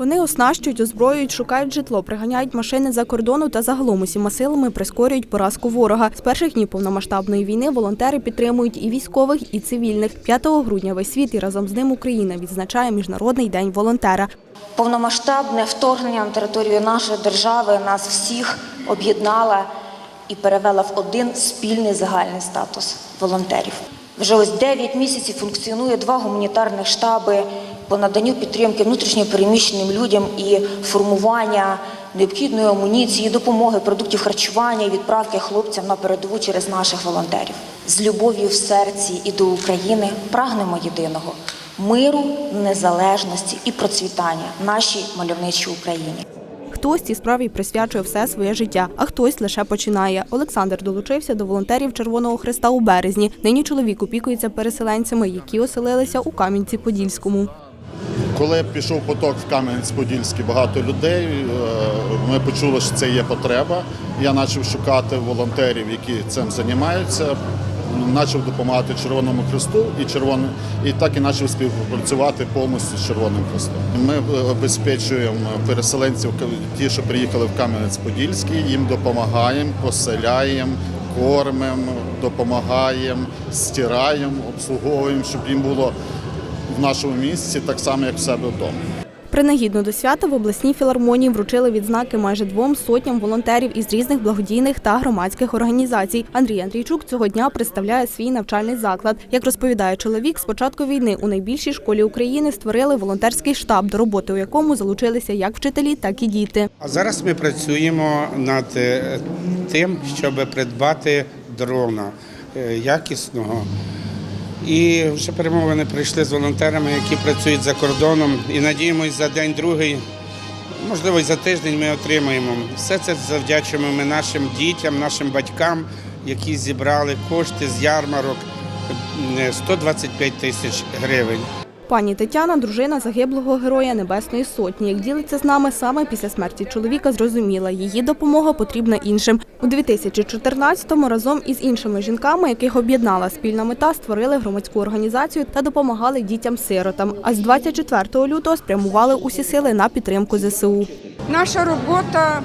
Вони оснащують, озброюють, шукають житло, приганяють машини за кордону та загалом усіма силами прискорюють поразку ворога. З перших днів повномасштабної війни волонтери підтримують і військових, і цивільних. 5 грудня весь світ і разом з ним Україна відзначає Міжнародний день волонтера. Повномасштабне вторгнення на територію нашої держави нас всіх об'єднала і перевела в один спільний загальний статус волонтерів. Вже ось 9 місяців функціонує два гуманітарних штаби по наданню підтримки внутрішньопереміщеним людям і формування необхідної амуніції, допомоги, продуктів харчування і відправки хлопцям на передову через наших волонтерів. З любов'ю в серці і до України прагнемо єдиного миру, незалежності і процвітання нашій мальовничій Україні. Хтось цій справі присвячує все своє життя, а хтось лише починає. Олександр долучився до волонтерів Червоного Христа у березні. Нині чоловік опікується переселенцями, які оселилися у Кам'янці-Подільському. Коли пішов поток в Кам'янець-Подільський, багато людей, е, ми почули, що це є потреба. Я почав шукати волонтерів, які цим займаються. Почав допомагати Червоному Христу і червоним, і так і почав співпрацювати повністю з Червоним Христом. Ми е, обезпечуємо переселенців, ті, що приїхали в Кам'янець-Подільський, їм допомагаємо, поселяємо, кормимо, допомагаємо, стираємо, обслуговуємо, щоб їм було в нашому місці так само, як в себе вдома. Принагідно до свята в обласній філармонії вручили відзнаки майже двом сотням волонтерів із різних благодійних та громадських організацій. Андрій Андрійчук цього дня представляє свій навчальний заклад. Як розповідає чоловік, з початку війни у найбільшій школі України створили волонтерський штаб, до роботи у якому залучилися як вчителі, так і діти. А зараз ми працюємо над е, тим, щоб придбати дрона е, якісного. І вже перемовини прийшли з волонтерами, які працюють за кордоном. І надіємось, за день-другий, можливо, й за тиждень ми отримаємо. Все це завдячуємо ми нашим дітям, нашим батькам, які зібрали кошти з ярмарок е, 125 тисяч гривень. Пані Тетяна, дружина загиблого героя Небесної Сотні. Як ділиться з нами саме після смерті чоловіка, зрозуміла, її допомога потрібна іншим. У 2014-му разом із іншими жінками, яких об'єднала спільна мета, створили громадську організацію та допомагали дітям-сиротам. А з 24 лютого спрямували усі сили на підтримку ЗСУ. Наша робота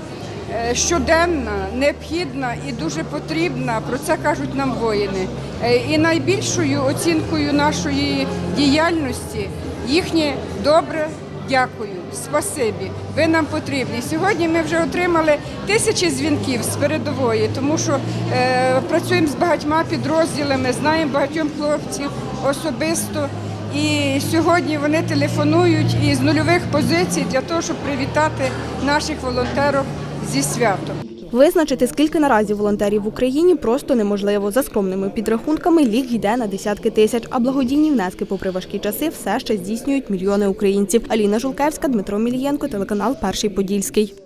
е, щоденна, необхідна і дуже потрібна. Про це кажуть нам воїни. Е, І найбільшою оцінкою нашої діяльності їхнє добре. Дякую, спасибі. Ви нам потрібні. Сьогодні ми вже отримали тисячі дзвінків з передової, тому що е, працюємо з багатьма підрозділами, знаємо багатьом хлопців особисто. І сьогодні вони телефонують із нульових позицій для того, щоб привітати наших волонтерів зі святом. Визначити, скільки наразі волонтерів в Україні, просто неможливо. За скромними підрахунками, лік йде на десятки тисяч, а благодійні внески, попри важкі часи, все ще здійснюють мільйони українців. Аліна Жулкевська, Дмитро Мілієнко, телеканал Перший Подільський.